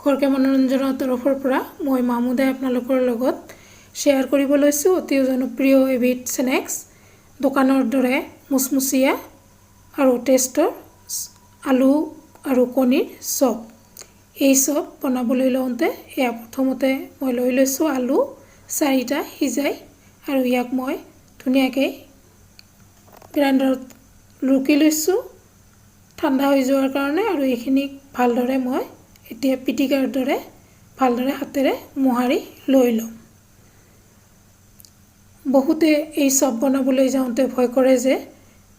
খৰকে মনোৰঞ্জনৰ তৰফৰ পৰা মই মামুদাই আপোনালোকৰ লগত শ্বেয়াৰ কৰিব লৈছোঁ। অতি জনপ্ৰিয় এবিধ স্নেক্স দোকানৰ দৰে মুচমুচীয়া আৰু টেষ্টৰ আলু আৰু কণীৰ চপ। এই চপ বনাবলৈ লওঁতে এয়া প্ৰথমতে মই লৈ লৈছোঁ আলু, চাৰিটা সিজাই আৰু ইয়াক মই ধুনীয়াকৈ গ্ৰাইণ্ডাৰত ৰুকি লৈছোঁ। ঠাণ্ডা হৈ যোৱাৰ কাৰণে আৰু এইখিনিক ভালদৰে মই এতিয়া পিটিকাৰ দৰে ভালদৰে হাতেৰে মোহাৰি লৈ ল'ম। বহুতে এই চপ বনাবলৈ যাওঁতে ভয় কৰে যে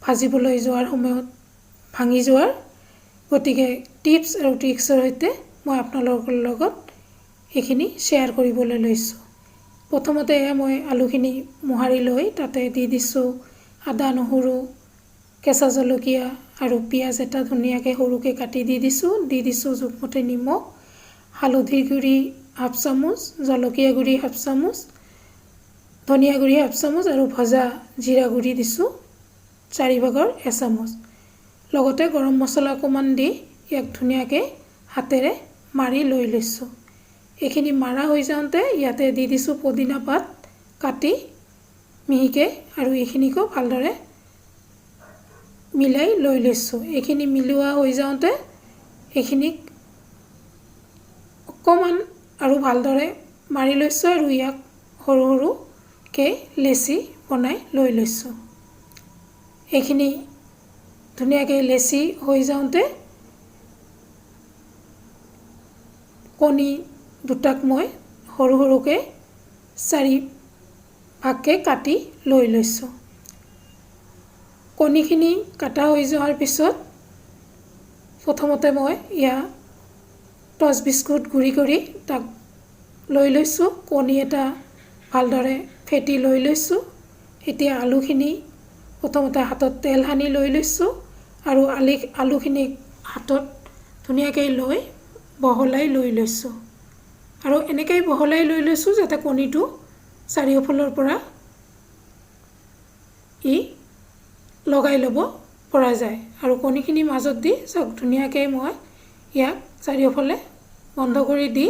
ভাজিবলৈ যোৱাৰ সময়ত ভাঙি যোৱাৰ। গতিকে টিপছ আৰু ট্ৰিক্সৰ সৈতে মই আপোনালোকৰ লগত এইখিনি শ্বেয়াৰ কৰিবলৈ লৈছোঁ। প্ৰথমতে মই আলুখিনি মোহাৰি লৈ তাতে দি দিছোঁ। আদা নহৰু, কেঁচা জলকীয়া আৰু পিঁয়াজ এটা ধুনীয়াকৈ সৰুকৈ কাটি দি দিছোঁ। দি দিছোঁ জোখমতে নিমখ হালধিৰ গুড়ি হাফ চামুচ, জলকীয়া গুড়ি হাফ চামুচ, ধনিয়া গুড়ি হাফ চামুচ আৰু ভজা জিৰা গুড়ি দিছোঁ চাৰিভাগৰ এচামুচ। লগতে গৰম মছলা অকণমান দি ইয়াক ধুনীয়াকৈ হাতেৰে মাৰি লৈ লৈছোঁ। এইখিনি মাৰা হৈ যাওঁতে ইয়াতে দি দিছোঁ পদিনা পাত কাটি মিহিকৈ আৰু এইখিনিকো ভালদৰে মিলাই লৈ লৈছোঁ। এইখিনি মিলোৱা হৈ যাওঁতে এইখিনিক অকণমান আৰু ভালদৰে মাৰি লৈছোঁ আৰু ইয়াক সৰু সৰুকৈ লেচি বনাই লৈ লৈছোঁ। এইখিনি ধুনীয়াকৈ লেচি হৈ যাওঁতে কণী দুটাক মই সৰু সৰুকৈ চাৰি ভাগকৈ কাটি লৈ লৈছোঁ। কণীখিনি কাটা হৈ যোৱাৰ পিছত প্ৰথমতে মই ইয়াত টচ বিস্কুট গুড়ি কৰি তাক লৈ লৈছোঁ। কণী এটা ভালদৰে ফেটি লৈ লৈছোঁ। এতিয়া আলুখিনি প্ৰথমতে হাতত তেল সানি লৈ লৈছোঁ আৰু আলি আলুখিনিক হাতত ধুনীয়াকৈ লৈ বহলাই লৈ লৈছোঁ। আৰু এনেকৈ বহলাই লৈ লৈছোঁ যাতে কণীটো চাৰিওফালৰ পৰা ই লগাই ল'ব পৰা যায়। আৰু কণীখিনি মাজত দি চাওক ধুনীয়াকৈ মই ইয়াক চাৰিওফালে বন্ধ কৰি দি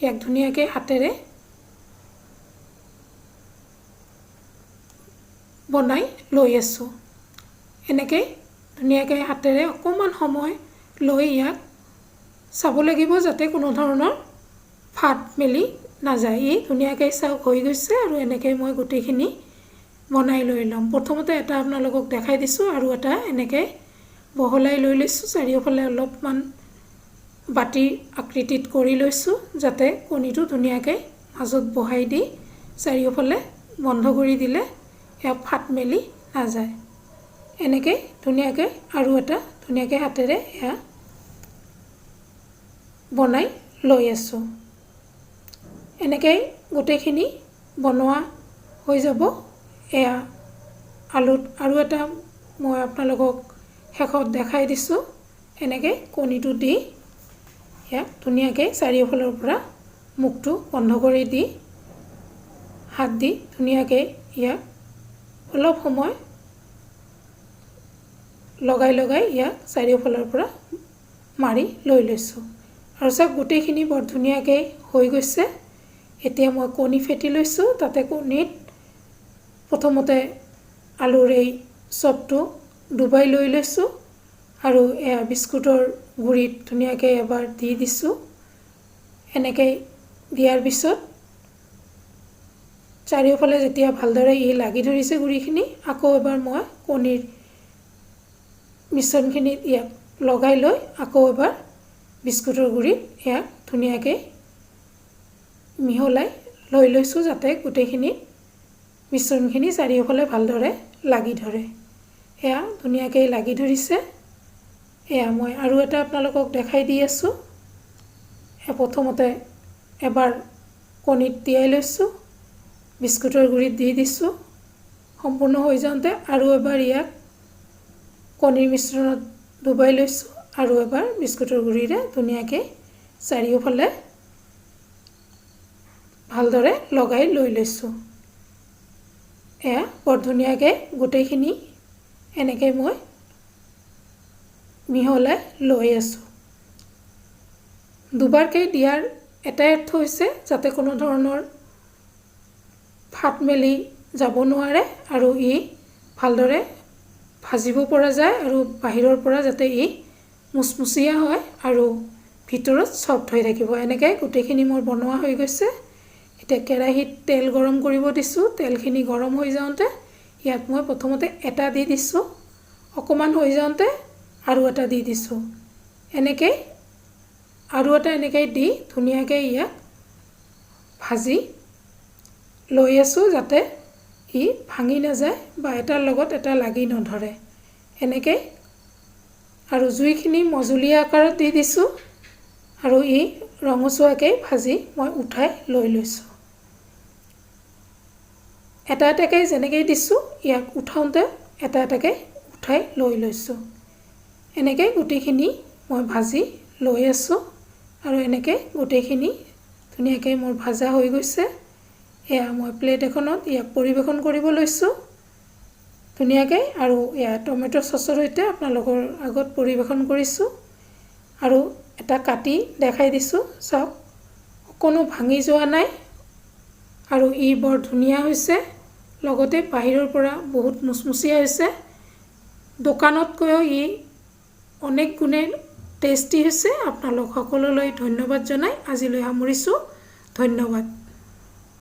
ইয়াক ধুনীয়াকৈ হাতেৰে বনাই লৈ আছোঁ। এনেকৈ ধুনীয়াকৈ হাতেৰে অকণমান সময় লৈ ইয়াক চাব লাগিব যাতে কোনো ধৰণৰ ফাট মেলি নাযায়। ই ধুনীয়াকৈ চাওক হৈ গৈছে আৰু এনেকৈ মই গোটেইখিনি বনাই লৈ ল'ম। প্ৰথমতে এটা আপোনালোকক দেখাই দিছোঁ আৰু এটা এনেকৈ বহলাই লৈ লৈছোঁ, চাৰিওফালে অলপমান বাতিৰ আকৃতিত কৰি লৈছোঁ যাতে কণীটো ধুনীয়াকৈ মাজত বহাই দি চাৰিওফালে বন্ধ কৰি দিলে এয়া ফাট মেলি নাযায়। এনেকৈ ধুনীয়াকৈ আৰু এটা ধুনীয়াকৈ হাতেৰে এয়া বনাই লৈ আছোঁ। এনেকৈ গোটেইখিনি বনোৱা হৈ যাব। এয়া আলুত আৰু এটা মই আপোনালোকক শেষত দেখাই দিছোঁ। এনেকৈ কণীটো দি ইয়াক ধুনীয়াকৈ চাৰিওফালৰ পৰা মুখটো বন্ধ কৰি দি হাত দি ধুনীয়াকৈ ইয়াক অলপ সময় লগাই লগাই ইয়াক চাৰিওফালৰ পৰা মাৰি লৈ লৈছোঁ। আৰু চাওক, গোটেইখিনি বৰ ধুনীয়াকৈ হৈ গৈছে। এতিয়া মই কণী ফেটি লৈছোঁ, তাতে কণীত প্ৰথমতে আলুৰ এই চপটো ডুবাই লৈ লৈছোঁ আৰু এয়া বিস্কুটৰ গুড়িত ধুনীয়াকৈ এবাৰ দি দিছোঁ। এনেকৈ দিয়াৰ পিছত চাৰিওফালে যেতিয়া ভালদৰে ই লাগি ধৰিছে গুড়িখিনি আকৌ এবাৰ মই কণীৰ মিশ্ৰণখিনিত ইয়াক লগাই লৈ আকৌ এবাৰ বিস্কুটৰ গুড়িত ইয়াক ধুনীয়াকৈ মিহলাই লৈ লৈছোঁ যাতে গোটেইখিনি মিশ্ৰণখিনি চাৰিওফালে ভালদৰে লাগি ধৰে। এয়া ধুনীয়াকৈ লাগি ধৰিছে। এয়া মই আৰু এটা আপোনালোকক দেখাই দি আছোঁ। প্ৰথমতে এবাৰ কণীত তিয়াই লৈছোঁ, বিস্কুটৰ গুড়িত দি দিছোঁ। সম্পূৰ্ণ হৈ যাওঁতে আৰু এবাৰ ইয়াক কণীৰ মিশ্ৰণত ডুবাই লৈছোঁ আৰু এবাৰ বিস্কুটৰ গুড়িৰে ধুনীয়াকৈ চাৰিওফালে ভালদৰে লগাই লৈ লৈছোঁ। এয়া বৰ ধুনীয়াকৈ গোটেইখিনি এনেকৈ মই মিহলাই লৈ আছোঁ। দুবাৰকৈ দিয়াৰ এটাই অৰ্থ হৈছে যাতে কোনো ধৰণৰ ফাট মেলি যাব নোৱাৰে আৰু ই ভালদৰে ভাজিব পৰা যায় আৰু বাহিৰৰ পৰা যাতে ই মুচমুচীয়া হয় আৰু ভিতৰত চফ্ট হৈ থাকিব। এনেকৈ গোটেইখিনি মোৰ বনোৱা হৈ গৈছে। এতিয়া কেৰাহীত তেল গৰম কৰিব দিছোঁ তেলখিনি গৰম হৈ যাওঁতে ইয়াত মই প্ৰথমতে এটা দি দিছোঁ অকণমান হৈ যাওঁতে আৰু এটা দি দিছোঁ। এনেকৈ আৰু এটা এনেকৈ দি ধুনীয়াকৈ ইয়াক ভাজি লৈ আছোঁ যাতে ই ভাঙি নাযায় বা এটাৰ লগত এটা লাগি নধৰে। এনেকৈ আৰু জুইখিনি মজলীয়া আকাৰত দি দিছোঁ আৰু ই ৰঙচুৱাকৈ ভাজি মই উঠাই লৈ লৈছোঁ। এটা এটাকৈ যেনেকৈ দিছোঁ, ইয়াক উঠাওঁতে এটা এটাকৈ উঠাই লৈ লৈছোঁ। এনেকৈ গোটেইখিনি মই ভাজি লৈ আছোঁ আৰু এনেকৈ গোটেইখিনি ধুনীয়াকৈ মোৰ ভাজা হৈ গৈছে। এয়া মই প্লেট এখনত ইয়াক পৰিৱেশন কৰিব লৈছোঁ। ধুনীয়াকৈ আৰু এয়া টমেট' চচৰ সৈতে আপোনালোকৰ আগত পৰিৱেশন কৰিছোঁ। আৰু এটা কাটি দেখাই দিছোঁ, চাওক। অকণো ভাঙি যোৱা নাই। আৰু ই বৰ ধুনীয়া হৈছে। লগতে বাহিৰৰ পৰা বহুত মুচমুচীয়া হৈছে দোকানতকৈও ই অনেক গুণে টেষ্টি হৈছে। আপোনালোক সকলোলৈ ধন্যবাদ জনাই। আজিলৈ সামৰিছোঁ। ধন্যবাদ।